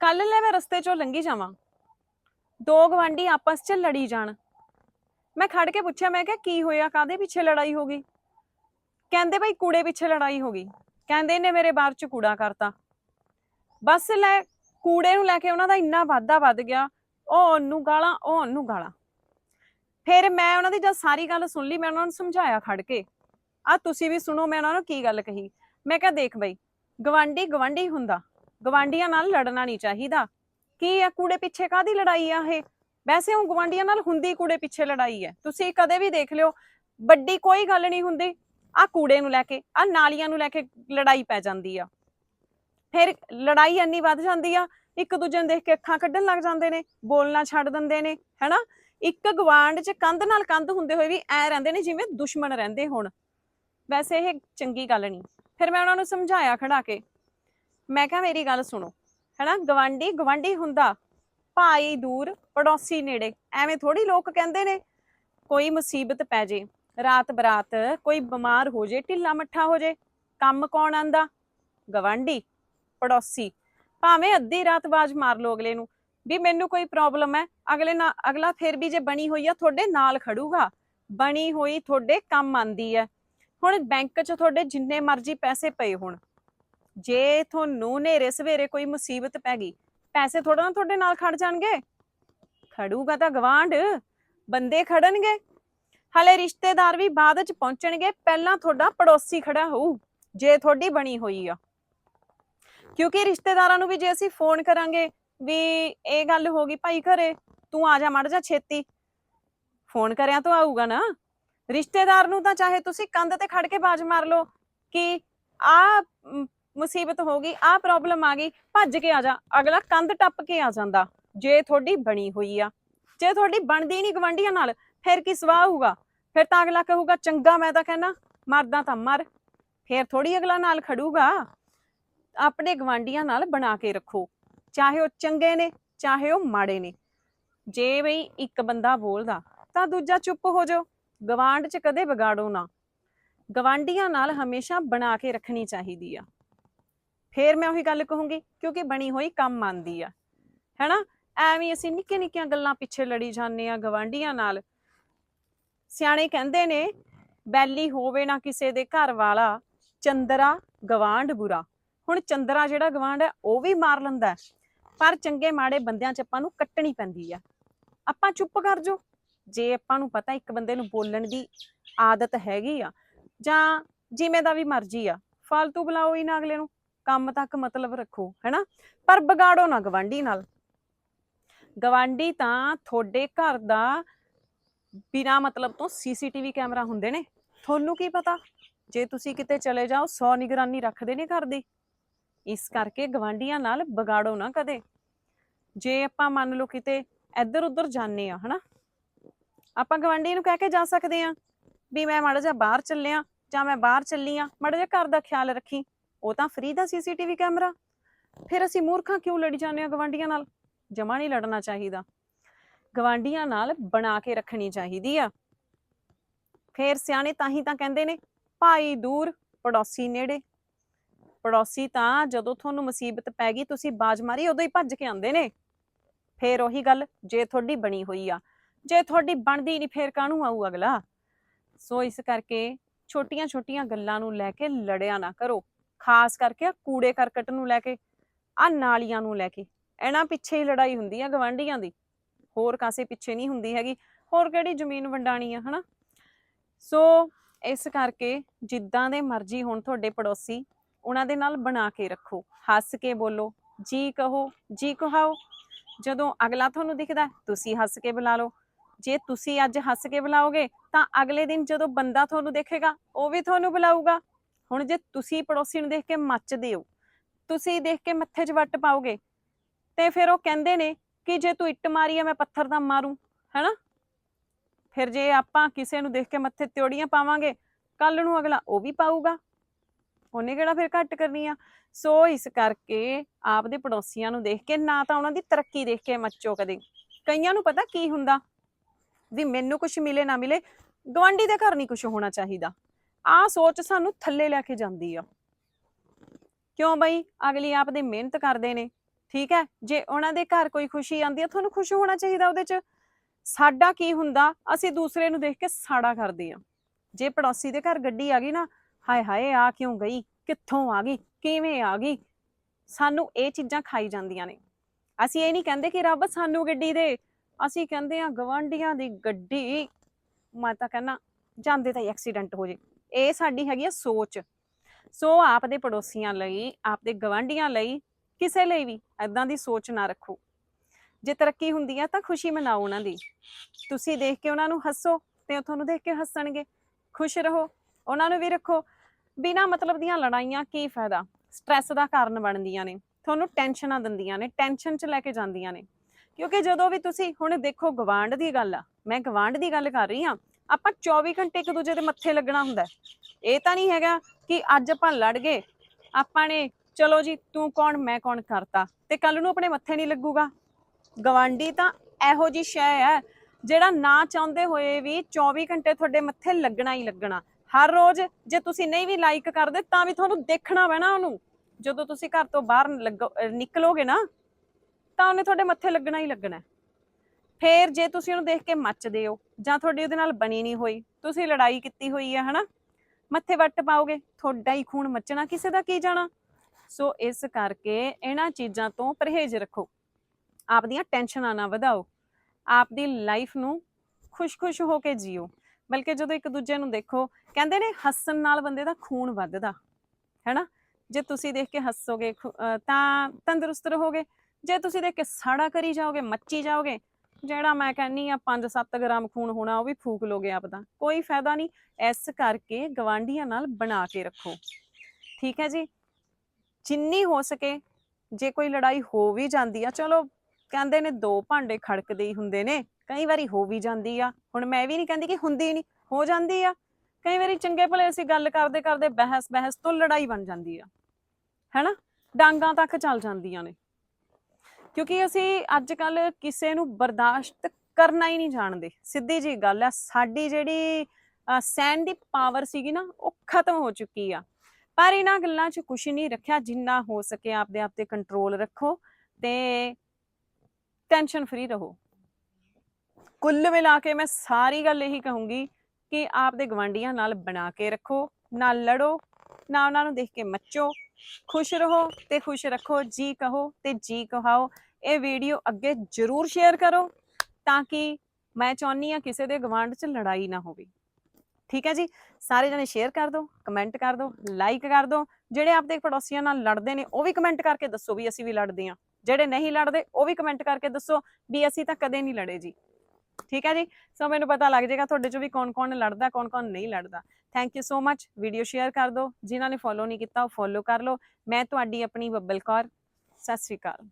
ਕੱਲ ਲੈ ਮੈਂ ਰਸਤੇ 'ਚੋਂ ਲੰਘੀ ਜਾਵਾਂ। ਦੋ ਗਵਾਂਢੀ ਆਪਸ 'ਚ ਲੜੀ ਜਾਣ। ਮੈਂ ਖੜ ਕੇ ਪੁੱਛਿਆ, ਮੈਂ ਕਿਹਾ, ਕੀ ਹੋਇਆ? ਕਾਦੇ ਪਿੱਛੇ ਲੜਾਈ ਹੋ ਗਈ? ਕਹਿੰਦੇ ਭਾਈ ਕੂੜੇ ਪਿੱਛੇ ਲੜਾਈ ਹੋ ਗਈ। ਕਹਿੰਦੇ ਇਹਨੇ ਮੇਰੇ ਬਾਹਰ 'ਚ ਕੂੜਾ ਕਰਤਾ। ਬਸ ਲੈ, ਕੂੜੇ ਨੂੰ ਲੈ ਕੇ ਉਹਨਾਂ ਦਾ ਇੰਨਾ ਵਾਧਾ ਵੱਧ ਗਿਆ। ਉਹ ਉਹਨੂੰ ਗਾਲਾਂ, ਉਹ ਉਹਨੂੰ ਗਾਲਾਂ। ਫਿਰ ਮੈਂ ਉਹਨਾਂ ਦੀ ਜਦ ਸਾਰੀ ਗੱਲ ਸੁਣ ਲਈ, ਮੈਂ ਉਹਨਾਂ ਨੂੰ ਸਮਝਾਇਆ ਖੜ ਕੇ। ਆ ਤੁਸੀਂ ਵੀ ਸੁਣੋ, ਮੈਂ ਉਹਨਾਂ ਨੂੰ ਕੀ ਗੱਲ ਕਹੀ? ਮੈਂ ਕਿਹਾ, ਦੇਖ ਬਈ ਗਵਾਂਢੀ ਗਵਾਂਢੀ ਹੁੰਦਾ। ਗਵਾਂਢੀਆਂ ਨਾਲ ਲੜਨਾ ਨਹੀਂ ਚਾਹੀਦਾ। ਕੀ ਆ ਕੂੜੇ ਪਿੱਛੇ ਕਾਦੀ ਲੜਾਈ ਆ ਇਹ? ਵੈਸੇ ਉਹ ਗਵਾਂਢੀਆਂ ਨਾਲ ਹੁੰਦੀ ਕੂੜੇ ਪਿੱਛੇ ਲੜਾਈ ਹੈ। ਤੁਸੀਂ ਕਦੇ ਵੀ ਦੇਖ ਲਿਓ, ਵੱਡੀ ਕੋਈ ਗੱਲ ਨਹੀਂ ਹੁੰਦੀ। ਆ ਕੂੜੇ ਨੂੰ ਲੈ ਕੇ ਆ ਨਾਲੀਆਂ ਨੂੰ ਲੈ ਕੇ ਲੜਾਈ ਪੈ ਜਾਂਦੀ ਆ। ਫਿਰ ਲੜਾਈ ਇੰਨੀ ਵੱਧ ਜਾਂਦੀ ਆ, ਇੱਕ ਦੂਜੇ ਨੂੰ ਦੇਖ ਕੇ ਅੱਖਾਂ ਕੱਢਣ ਲੱਗ ਜਾਂਦੇ ਨੇ, ਬੋਲਣਾ ਛੱਡ ਦਿੰਦੇ ਨੇ, ਹੈਨਾ? ਇੱਕ ਗਵਾਂਢ 'ਚ ਕੰਧ ਨਾਲ ਕੰਧ ਹੁੰਦੇ ਹੋਏ ਵੀ ਐ ਰਹਿੰਦੇ ਨੇ ਜਿਵੇਂ ਦੁਸ਼ਮਣ ਰਹਿੰਦੇ ਹੋਣ। ਵੈਸੇ ਇਹ ਚੰਗੀ ਗੱਲ ਨਹੀਂ। ਫਿਰ ਮੈਂ ਉਹਨਾਂ ਨੂੰ ਸਮਝਾਇਆ ਖੜਾ ਕੇ ਮੈਂ ਕਿਹਾ ਮੇਰੀ ਗੱਲ ਸੁਣੋ। ਹੈਨਾ, ਗਵਾਂਢੀ ਗਵਾਂਢੀ ਹੁੰਦਾ। ਭਾਈ ਦੂਰ, ਪੜੋਸੀ ਨੇੜੇ। ਐਵੇਂ ਥੋੜੀ ਲੋਕ ਕਹਿੰਦੇ ਨੇ, ਕੋਈ ਮੁਸੀਬਤ ਪੈ ਜੇ, ਰਾਤ ਬਰਾਤ ਕੋਈ ਬਿਮਾਰ ਹੋ ਜੇ, ਢਿੱਲਾ ਮੱਠਾ ਹੋ ਜੇ, ਕੰਮ ਕੌਣ ਆਂਦਾ? ਗਵਾਂਢੀ, ਪੜੋਸੀ। ਭਾਵੇਂ ਅੱਧੀ ਰਾਤ ਬਾਜ ਮਾਰ ਲੋ ਅਗਲੇ ਨੂੰ, ਵੀ ਮੈਨੂੰ ਕੋਈ ਪ੍ਰੋਬਲਮ ਹੈ, ਅਗਲੇ ਨਾਲ ਅਗਲਾ ਫਿਰ ਵੀ ਜੇ ਬਣੀ ਹੋਈ ਆ, ਤੁਹਾਡੇ ਨਾਲ ਖੜੂਗਾ। ਬਣੀ ਹੋਈ ਤੁਹਾਡੇ ਕੰਮ ਆਂਦੀ ਹੈ। ਹੁਣ ਬੈਂਕ 'ਚ ਤੁਹਾਡੇ ਜਿੰਨੇ ਮਰਜ਼ੀ ਪੈਸੇ ਪਏ ਹੋਣ ਜੇ ਤੁਹਾਨੂੰ ਨੇਰੇ ਸਵੇਰੇ ਕੋਈ ਮੁਸੀਬਤ ਪੈ ਗਈ, ਪੈਸੇ ਥੋੜਾ ਨਾ ਤੁਹਾਡੇ ਨਾਲ ਖੜ ਜਾਣਗੇ? ਖੜੂਗਾ ਤਾਂ ਗਵਾਂਢ, ਬੰਦੇ ਖੜਨਗੇ। ਹਲੇ ਰਿਸ਼ਤੇਦਾਰ ਵੀ ਬਾਅਦ ਚ ਪਹੁੰਚਣਗੇ, ਪਹਿਲਾਂ ਤੁਹਾਡਾ ਪੜੋਸੀ ਖੜਾ ਹੋਊ, ਜੇ ਤੁਹਾਡੀ ਬਣੀ ਹੋਈ ਆ। ਕਿਉਂਕਿ ਰਿਸ਼ਤੇਦਾਰਾਂ ਨੂੰ ਵੀ ਜੇ ਅਸੀਂ ਫੋਨ ਕਰਾਂਗੇ ਵੀ ਇਹ ਗੱਲ ਹੋ ਗਈ ਭਾਈ ਘਰੇ, ਤੂੰ ਆ ਜਾ ਮੜ ਜਾ ਛੇਤੀ। ਫੋਨ ਕਰਿਆ ਤਾਂ ਆਊਗਾ ਨਾ। ਰਿਸ਼ਤੇਦਾਰ ਨੂੰ ਤਾਂ ਚਾਹੇ ਤੁਸੀਂ ਕੰਧ ਤੇ ਖੜ ਕੇ ਬਾਜ ਮਾਰ ਲਓ ਕਿ ਆ ਮੁਸੀਬਤ ਹੋ ਗਈ ਆ ਪ੍ਰੋਬਲਮ ਆ ਗਈ, ਭੱਜ ਕੇ ਆ ਜਾ, ਅਗਲਾ ਕੰਧ ਟੱਪ ਕੇ ਆ ਜਾਂਦਾ, ਜੇ ਤੁਹਾਡੀ ਬਣੀ ਹੋਈ ਆ, ਜੇ ਤੁਹਾਡੀ ਬਣਦੀ ਨਹੀਂ ਗਵੰਡੀਆਂ ਨਾਲ, ਫਿਰ ਕੀ ਸਵਾਹ ਹੋਊਗਾ? ਫਿਰ ਤਾਂ ਅਗਲਾ ਕਹੂਗਾ, ਚੰਗਾ ਮੈਂ ਤਾਂ ਕਹਿਣਾ, ਮਰਦਾ ਤਾਂ ਮਰ, ਫਿਰ ਥੋੜੀ ਅਗਲਾ ਨਾਲ ਖੜੂਗਾ, ਆਪਣੇ ਗਵਾਂਡੀਆਂ ਨਾਲ ਬਣਾ ਕੇ ਰੱਖੋ, ਚਾਹੇ ਉਹ ਚੰਗੇ ਨੇ, ਚਾਹੇ ਉਹ ਮਾੜੇ ਨੇ, ਜੇ ਬਈ ਇੱਕ ਬੰਦਾ ਬੋਲਦਾ, ਤਾਂ ਦੂਜਾ ਚੁੱਪ ਹੋ ਜਾਓ ਗਵਾਂਡ 'ਚ ਕਦੇ ਵਿਗਾੜੋ ਨਾ ਗਵਾਂਡੀਆਂ ਨਾਲ ਹਮੇਸ਼ਾ ਬਣਾ ਕੇ ਰੱਖਣੀ ਚਾਹੀਦੀ ਆ। ਫੇਰ ਮੈਂ ਉਹੀ ਗੱਲ ਕਹੂੰਗੀ, ਕਿਉਂਕਿ ਬਣੀ ਹੋਈ ਕੰਮ ਆਂਦੀ ਆ। ਹੈਨਾ? ਐਵੇਂ ਅਸੀਂ ਨਿੱਕੀਆਂ ਨਿੱਕੀਆਂ ਗੱਲਾਂ ਪਿੱਛੇ ਲੜੀ ਜਾਂਦੇ ਆ ਗਵਾਂਢੀਆਂ ਨਾਲ। ਸਿਆਣੇ ਕਹਿੰਦੇ ਨੇ, ਬੈਲੀ ਹੋਵੇ ਨਾ ਕਿਸੇ ਦੇ ਘਰ ਵਾਲਾ, ਚੰਦਰਾ ਗਵਾਂਢ ਬੁਰਾ। ਹੁਣ ਚੰਦਰਾ ਜਿਹੜਾ ਗਵਾਂਢ ਹੈ, ਉਹ ਵੀ ਮਾਰ ਲੈਂਦਾ ਪਰ ਚੰਗੇ ਮਾੜੇ ਬੰਦਿਆਂ 'ਚ ਆਪਾਂ ਨੂੰ ਕੱਟਣੀ ਪੈਂਦੀ ਆ। ਆਪਾਂ ਚੁੱਪ ਕਰ ਜੋ ਜੇ ਆਪਾਂ ਨੂੰ ਪਤਾ ਇੱਕ ਬੰਦੇ ਨੂੰ ਬੋਲਣ ਦੀ ਆਦਤ ਹੈਗੀ ਆ, ਜਾਂ ਜਿਵੇਂ ਦਾ ਵੀ ਮਰਜ਼ੀ ਆ ਫालतू ਬੁਲਾਓ ਹੀ ਨਾ ਅਗਲੇ ਨੂੰ। ਕੰਮ ਤੱਕ ਮਤਲਬ ਰੱਖੋ, ਹੈਨਾ? ਪਰ ਵਿਗਾੜੋ ਨਾ ਗਵਾਂਢੀ ਨਾਲ। ਗਵਾਂਢੀ ਤਾਂ ਤੁਹਾਡੇ ਘਰ ਦਾ ਬਿਨਾ ਮਤਲਬ ਤੋਂ ਸੀਸੀਟੀਵੀ ਕੈਮਰਾ ਹੁੰਦੇ ਨੇ। ਤੁਹਾਨੂੰ ਕੀ ਪਤਾ? ਜੇ ਤੁਸੀਂ ਕਿਤੇ ਚਲੇ ਜਾਓ 100 ਨਿਗਰਾਨੀ ਰੱਖਦੇ ਨੇ ਘਰ ਦੀ। ਇਸ ਕਰਕੇ ਗਵਾਂਢੀਆਂ ਨਾਲ ਵਿਗਾੜੋ ਨਾ ਕਦੇ। ਜੇ ਆਪਾਂ ਮੰਨ ਲਓ ਕਿਤੇ ਇੱਧਰ ਉੱਧਰ ਜਾਂਦੇ ਆ ਹਨਾ? ਆਪਾਂ ਗਵਾਂਢੀ ਨੂੰ ਕਹਿ ਕੇ ਜਾ ਸਕਦੇ ਆ ਵੀ ਮੈਂ ਮਾੜਾ ਜਿਹਾ ਬਾਹਰ ਚੱਲਿਆ ਜਾਂ ਮੈਂ ਬਾਹਰ ਚੱਲੀ ਆ ਮਾੜਾ ਜਿਹਾ ਘਰ ਦਾ ਖਿਆਲ ਰੱਖੀ। ਉਹ ਤਾਂ ਫ੍ਰੀ ਦਾ ਸੀਸੀਟੀਵੀ ਕੈਮਰਾ ਫਿਰ ਅਸੀਂ ਮੂਰਖਾਂ ਕਿਉਂ ਲੜੀ ਜਾਂਦੇ ਆ ਗਵਾਂਢੀਆਂ ਨਾਲ? ਜਮਾ ਨਹੀਂ ਲੜਨਾ ਚਾਹੀਦਾ। ਗਵਾਂਢੀਆਂ ਨਾਲ ਬਣਾ ਕੇ ਰੱਖਣੀ ਚਾਹੀਦੀ ਆ। ਫੇਰ ਸਿਆਣੇ ਤਾਂ ਹੀ ਤਾਂ ਕਹਿੰਦੇ ਨੇ, ਭਾਈ ਦੂਰ, ਪੜੋਸੀ ਨੇੜੇ। ਪੜੋਸੀ ਤਾਂ ਜਦੋਂ ਤੁਹਾਨੂੰ ਮੁਸੀਬਤ ਪੈ ਗਈ, ਤੁਸੀਂ ਬਾਜ ਮਾਰੀ, ਉਦੋਂ ਹੀ ਭੱਜ ਕੇ ਆਉਂਦੇ ਨੇ। ਫੇਰ ਉਹੀ ਗੱਲ, ਜੇ ਤੁਹਾਡੀ ਬਣੀ ਹੋਈ ਆ। ਜੇ ਤੁਹਾਡੀ ਬਣਦੀ ਨਹੀਂ, ਫੇਰ ਕਾਹਨੂੰ ਆਊ ਅਗਲਾ? ਸੋ ਇਸ ਕਰਕੇ ਛੋਟੀਆਂ ਛੋਟੀਆਂ ਗੱਲਾਂ ਨੂੰ ਲੈ ਕੇ ਲੜਿਆ ਨਾ ਕਰੋ। ਖਾਸ ਕਰਕੇ ਕੂੜੇ ਕਰਕਟ ਨੂੰ ਲੈ ਕੇ ਆ ਨਾਲੀਆਂ ਨੂੰ ਲੈ ਕੇ। ਇਹਨਾਂ ਪਿੱਛੇ ਹੀ ਲੜਾਈ ਹੁੰਦੀ ਆ ਗਵਾਂਢੀਆਂ ਦੀ। ਹੋਰ ਕਾਸੇ ਪਿੱਛੇ ਨਹੀਂ ਹੁੰਦੀ ਹੈਗੀ। ਹੋਰ ਕਿਹੜੀ ਜ਼ਮੀਨ ਵੰਡਾਣੀ ਆ, ਹਨਾ? ਸੋ ਇਸ ਕਰਕੇ ਜਿੱਦਾਂ ਦੇ ਮਰਜ਼ੀ ਹੋਣ ਤੁਹਾਡੇ ਪੜੋਸੀ ਉਹਨਾਂ ਦੇ ਨਾਲ ਬਣਾ ਕੇ ਰੱਖੋ। ਹੱਸ ਕੇ ਬੋਲੋ, ਜੀ ਕਹੋ, ਜੀ ਕਹਾਓ। ਜਦੋਂ ਅਗਲਾ ਤੁਹਾਨੂੰ ਦਿਖਦਾ, ਤੁਸੀਂ ਹੱਸ ਕੇ ਬੁਲਾ ਲਓ। ਜੇ ਤੁਸੀਂ ਅੱਜ ਹੱਸ ਕੇ ਬੁਲਾਓਗੇ, ਤਾਂ ਅਗਲੇ ਦਿਨ ਜਦੋਂ ਬੰਦਾ ਤੁਹਾਨੂੰ ਦੇਖੇਗਾ, ਉਹ ਵੀ ਤੁਹਾਨੂੰ ਬੁਲਾਊਗਾ। ਹੁਣ ਜੇ ਤੁਸੀਂ ਪੜੋਸੀ ਨੂੰ ਦੇਖ ਕੇ ਮੱਚਦੇ ਹੋ, ਤੁਸੀਂ ਦੇਖ ਕੇ ਮੱਥੇ 'ਚ ਵੱਟ ਪਾਓਗੇ, ਤੇ ਫਿਰ ਉਹ ਕਹਿੰਦੇ ਨੇ ਕਿ ਜੇ ਤੂੰ ਇੱਟ ਮਾਰੀ ਆ, ਮੈਂ ਪੱਥਰ ਦਾ ਮਾਰੂ, ਹੈਨਾ? ਫਿਰ ਜੇ ਆਪਾਂ ਕਿਸੇ ਨੂੰ ਦੇਖ ਕੇ ਮੱਥੇ ਤਿਉੜੀਆਂ ਪਾਵਾਂਗੇ ਕੱਲ ਨੂੰ ਅਗਲਾ ਉਹ ਵੀ ਪਾਊਗਾ। ਉਹਨੇ ਕਿਹੜਾ ਫਿਰ ਘੱਟ ਕਰਨੀ ਆ? ਸੋ ਇਸ ਕਰਕੇ ਆਪਦੇ ਪੜੋਸੀਆਂ ਨੂੰ ਦੇਖ ਕੇ ਨਾ ਤਾਂ ਉਹਨਾਂ ਦੀ ਤਰੱਕੀ ਦੇਖ ਕੇ ਮੱਚੋ ਕਦੇ। ਕਈਆਂ ਨੂੰ ਪਤਾ ਕੀ ਹੁੰਦਾ? ਵੀ ਮੈਨੂੰ ਕੁਝ ਮਿਲੇ ਨਾ ਮਿਲੇ ਗਵਾਂਢੀ ਦੇ ਘਰ ਨਹੀਂ ਕੁਝ ਹੋਣਾ ਚਾਹੀਦਾ। ਆਹ ਸੋਚ ਸਾਨੂੰ ਥੱਲੇ ਲੈ ਕੇ ਜਾਂਦੀ ਆ। ਕਿਉਂ ਬਈ? ਅਗਲੀ ਆਪ ਦੇ ਮਿਹਨਤ ਕਰਦੇ ਨੇ। ਠੀਕ ਹੈ? ਜੇ ਉਹਨਾਂ ਦੇ ਘਰ ਕੋਈ ਖੁਸ਼ੀ ਆਉਂਦੀ ਆ, ਤੁਹਾਨੂੰ ਖੁਸ਼ ਹੋਣਾ ਚਾਹੀਦਾ ਉਹਦੇ 'ਚ। ਸਾਡਾ ਕੀ ਹੁੰਦਾ? ਅਸੀਂ ਦੂਸਰੇ ਨੂੰ ਦੇਖ ਕੇ ਸਾੜਾ ਕਰਦੇ ਆ। ਜੇ ਪੜੋਸੀ ਦੇ ਘਰ ਗੱਡੀ ਆ ਗਈ ਨਾ, ਹਾਏ ਹਾਏ ਆ ਕਿਉਂ ਗਈ? ਕਿੱਥੋਂ ਆ ਗਈ? ਕਿਵੇਂ ਆ ਗਈ? ਸਾਨੂੰ ਇਹ ਚੀਜ਼ਾਂ ਖਾਈ ਜਾਂਦੀਆਂ ਨੇ। ਅਸੀਂ ਇਹ ਨਹੀਂ ਕਹਿੰਦੇ ਕਿ ਰੱਬ ਸਾਨੂੰ ਗੱਡੀ ਦੇ। ਅਸੀਂ ਕਹਿੰਦੇ ਆ, ਗਵਾਂਢੀਆਂ ਦੀ ਗੱਡੀ। ਮੈਂ ਤਾਂ ਕਹਿੰਨਾ ਜਾਂਦੇ ਤਾਂ ਐਕਸੀਡੈਂਟ ਹੋ ਜੇ। ਇਹ ਸਾਡੀ ਹੈਗੀ ਆ ਸੋਚ। ਸੋ ਆਪ ਦੇ ਪੜੋਸੀਆਂ ਲਈ, ਆਪ ਦੇ ਗਵਾਂਢੀਆਂ ਲਈ, ਕਿਸੇ ਲਈ ਵੀ ਐਦਾਂ ਦੀ ਸੋਚ ਨਾ ਰੱਖੋ। ਜੇ ਤਰੱਕੀ ਹੁੰਦੀ ਆ ਤਾਂ ਖੁਸ਼ੀ ਮਨਾਓ ਉਹਨਾਂ ਦੀ। ਤੁਸੀਂ ਦੇਖ ਕੇ ਉਹਨਾਂ ਨੂੰ ਹੱਸੋ ਤੇ ਉਹ ਤੁਹਾਨੂੰ ਦੇਖ ਕੇ ਹੱਸਣਗੇ। ਖੁਸ਼ ਰਹੋ, ਉਹਨਾਂ ਨੂੰ ਵੀ ਰੱਖੋ। ਬਿਨਾ ਮਤਲਬ ਦੀਆਂ ਲੜਾਈਆਂ ਕੀ ਫਾਇਦਾ? ਸਟ੍ਰੈਸ ਦਾ ਕਾਰਨ ਬਣਦੀਆਂ ਨੇ। ਤੁਹਾਨੂੰ ਟੈਨਸ਼ਨਾਂ ਦਿੰਦੀਆਂ ਨੇ, ਟੈਨਸ਼ਨ 'ਚ ਲੈ ਕੇ ਜਾਂਦੀਆਂ ਨੇ। ਕਿਉਂਕਿ ਜਦੋਂ ਵੀ ਤੁਸੀਂ ਹੁਣ ਦੇਖੋ ਗਵਾਂਢ ਦੀ ਗੱਲ ਆ, ਮੈਂ ਗਵਾਂਢ ਦੀ ਗੱਲ ਕਰ ਰਹੀ ਹਾਂ ਆਪਾਂ 24 ਘੰਟੇ ਇੱਕ ਦੂਜੇ ਦੇ ਮੱਥੇ ਲੱਗਣਾ ਹੁੰਦਾ ਇਹ ਤਾਂ ਨਹੀਂ ਹੈਗਾ ਕਿ ਅੱਜ ਆਪਾਂ ਲੜ ਗਏ, ਆਪਾਂ ਨੇ ਚਲੋ ਜੀ, ਤੂੰ ਕੌਣ, ਮੈਂ ਕੌਣ ਕਰਤਾ ਤੇ ਕੱਲ ਨੂੰ ਆਪਣੇ ਮੱਥੇ ਨਹੀਂ ਲੱਗੂਗਾ। ਗਵਾਂਢੀ ਤਾਂ ਇਹੋ ਜੀ ਸ਼ੈ ਹੈ ਜਿਹੜਾ ਨਾ ਚਾਹੁੰਦੇ ਹੋਏ ਵੀ 24 ਘੰਟੇ ਤੁਹਾਡੇ ਮੱਥੇ ਲੱਗਣਾ ਹੀ ਲੱਗਣਾ। ਹਰ ਰੋਜ਼ ਜੇ ਤੁਸੀਂ ਨਹੀਂ ਵੀ ਲਾਈਕ ਕਰਦੇ ਤਾਂ ਵੀ ਤੁਹਾਨੂੰ ਦੇਖਣਾ ਪੈਣਾ ਉਹਨੂੰ। ਜਦੋਂ ਤੁਸੀਂ ਘਰ ਤੋਂ ਬਾਹਰ ਲੱਗੋ- ਨਿਕਲੋਗੇ ਨਾ, ਤਾਂ ਉਹਨੇ ਤੁਹਾਡੇ ਮੱਥੇ ਲੱਗਣਾ ਹੀ ਲੱਗਣਾ ਫੇਰ ਜੇ ਤੁਸੀਂ ਉਹਨੂੰ ਦੇਖ ਕੇ ਮੱਚਦੇ ਹੋ, ਜਾਂ ਤੁਹਾਡੀ ਉਹਦੇ ਨਾਲ ਬਣੀ ਨਹੀਂ ਹੋਈ, ਤੁਸੀਂ ਲੜਾਈ ਕੀਤੀ ਹੋਈ ਹੈ ਹਨਾ? ਮੱਥੇ ਵੱਟ ਪਾਓਗੇ, ਤੁਹਾਡਾ ਹੀ ਖੂਨ ਮੱਚਣਾ ਕਿਸੇ ਦਾ ਕੀ ਜਾਣਾ? ਸੋ ਇਸ ਕਰਕੇ ਇਹਨਾਂ ਚੀਜ਼ਾਂ ਤੋਂ ਪਰਹੇਜ਼ ਰੱਖੋ। ਆਪਦੀਆਂ ਟੈਨਸ਼ਨਾਂ ਨਾ ਵਧਾਓ। ਆਪਦੀ ਲਾਈਫ ਨੂੰ ਖੁਸ਼-ਖੁਸ਼ ਹੋ ਕੇ ਜੀਓ। ਬਲਕਿ ਜਦੋਂ ਇੱਕ ਦੂਜੇ ਨੂੰ ਦੇਖੋ, ਕਹਿੰਦੇ ਨੇ ਹੱਸਣ ਨਾਲ ਬੰਦੇ ਦਾ ਖੂਨ ਵੱਧਦਾ, ਹੈਨਾ? ਜੇ ਤੁਸੀਂ ਦੇਖ ਕੇ ਹੱਸੋਗੇ, ਖੁ- ਤਾਂ ਤੰਦਰੁਸਤ ਰਹੋਗੇ। ਜੇ ਤੁਸੀਂ ਦੇਖ ਕੇ ਸਾੜਾ ਕਰੀ ਜਾਓਗੇ, ਮੱਚੀ ਜਾਓਗੇ ਜਿਹੜਾ ਮੈਂ ਕਹਿੰਨੀ ਆ 5-7 ਗ੍ਰਾਮ ਖੂਨ ਹੋਣਾ, ਉਹ ਵੀ ਫੂਕ ਲੋਗੇ ਆਪਦਾ ਕੋਈ ਫਾਇਦਾ ਨਹੀਂ ਇਸ ਕਰਕੇ ਗਵਾਂਢੀਆਂ ਨਾਲ ਬਣਾ ਕੇ ਰੱਖੋ। ਠੀਕ ਹੈ ਜੀ? ਜਿੰਨੀ ਹੋ ਸਕੇ, ਜੇ ਕੋਈ ਲੜਾਈ ਹੋ ਵੀ ਜਾਂਦੀ ਆ, ਚਲੋ ਕਹਿੰਦੇ ਨੇ ਦੋ ਭਾਂਡੇ ਖੜਕਦੇ ਹੀ ਹੁੰਦੇ ਨੇ, ਕਈ ਵਾਰੀ ਹੋ ਵੀ ਜਾਂਦੀ ਆ। ਹੁਣ ਮੈਂ ਵੀ ਨਹੀਂ ਕਹਿੰਦੀ ਕਿ ਹੁੰਦੀ ਨਹੀਂ, ਹੋ ਜਾਂਦੀ ਆ। ਕਈ ਵਾਰੀ ਚੰਗੇ ਭਲੇ ਅਸੀਂ ਗੱਲ ਕਰਦੇ ਕਰਦੇ ਬਹਿਸ ਬਹਿਸ ਤੋਂ ਲੜਾਈ ਬਣ ਜਾਂਦੀ ਆ। ਹੈਨਾ ਡਾਂਗਾਂ ਤੱਕ ਚੱਲ ਜਾਂਦੀਆਂ ਨੇ। ਕਿਉਂਕਿ ਅਸੀਂ ਅੱਜ ਕੱਲ ਕਿਸੇ ਨੂੰ ਬਰਦਾਸ਼ਤ ਕਰਨਾ ਹੀ ਨਹੀਂ ਜਾਣਦੇ। ਸਿੱਧੀ ਜੀ ਗੱਲ ਆ ਸਾਡੀ ਜਿਹੜੀ ਅਹ, ਸਹਿਣ ਦੀ ਪਾਵਰ ਸੀਗੀ ਨਾ ਉਹ ਖਤਮ ਹੋ ਚੁੱਕੀ ਆ। ਪਰ ਇਹਨਾਂ ਗੱਲਾਂ 'ਚ ਕੁਝ ਨਹੀਂ ਰੱਖਿਆ ਜਿੰਨਾ ਹੋ ਸਕੇ ਆਪਦੇ ਆਪ ਤੇ ਕੰਟਰੋਲ ਰੱਖੋ ਤੇ ਟੈਨਸ਼ਨ ਫਰੀ ਰਹੋ। ਕੁੱਲ ਮਿਲਾ ਕੇ ਮੈਂ ਸਾਰੀ ਗੱਲ ਇਹੀ ਕਹੂੰਗੀ ਕਿ ਆਪਦੇ ਗਵਾਂਢੀਆਂ ਨਾਲ ਬਣਾ ਕੇ ਰੱਖੋ ਨਾ ਲੜੋ ਨਾ ਉਹਨਾਂ ਨੂੰ ਦੇਖ ਕੇ ਮੱਚੋ। ਖੁਸ਼ ਰਹੋ ਤੇ ਖੁਸ਼ ਰੱਖੋ ਜੀ ਕਹੋ ਤੇ ਜੀ ਕਹਾਓ। ਇਹ ਵੀਡੀਓ ਅੱਗੇ ਜਰੂਰ ਸ਼ੇਅਰ ਕਰੋ ਤਾਂ ਕਿ ਮੈਂ ਚਾਹੁੰਨੀ ਆ ਕਿਸੇ ਦੇ ਗਵਾਂਢ 'ਚ ਲੜਾਈ ਨਾ ਹੋਵੇ। ਠੀਕ ਹੈ ਜੀ? ਸਾਰੇ ਜਣੇ ਸ਼ੇਅਰ ਕਰ ਦਿਓ ਕਮੈਂਟ ਕਰ ਦਿਓ ਲਾਈਕ ਕਰ ਦਿਓ। ਜਿਹੜੇ ਆਪਦੇ ਪੜੋਸੀਆਂ ਨਾਲ ਲੜਦੇ ਨੇ, ਉਹ ਵੀ ਕਮੈਂਟ ਕਰਕੇ ਦੱਸੋ ਵੀ ਅਸੀਂ ਵੀ ਲੜਦੇ ਹਾਂ। ਜਿਹੜੇ ਨਹੀਂ ਲੜਦੇ, ਉਹ ਵੀ ਕਮੈਂਟ ਕਰਕੇ ਦੱਸੋ ਵੀ ਅਸੀਂ ਤਾਂ ਕਦੇ ਨਹੀਂ ਲੜੇ ਜੀ। ਠੀਕ ਹੈ ਜੀ? ਸੋ ਮੈਨੂੰ ਪਤਾ ਲੱਗ ਜਾਏਗਾ ਤੁਹਾਡੇ ਚੋਂ ਵੀ ਕੌਣ-ਕੌਣ ਲੜਦਾ, ਕੌਣ-ਕੌਣ ਨਹੀਂ ਲੜਦਾ। Thank you so much video share ਕਰ ਦਿਓ। ਜਿਨ੍ਹਾਂ ਨੇ ਫੋਲੋ ਨਹੀਂ ਕੀਤਾ, ਉਹ ਫੋਲੋ ਕਰ ਲਓ। ਮੈਂ ਤੁਹਾਡੀ ਆਪਣੀ ਬੱਬਲ ਕੌਰ। ਸਤਿ ਸ਼੍ਰੀ ਅਕਾਲ।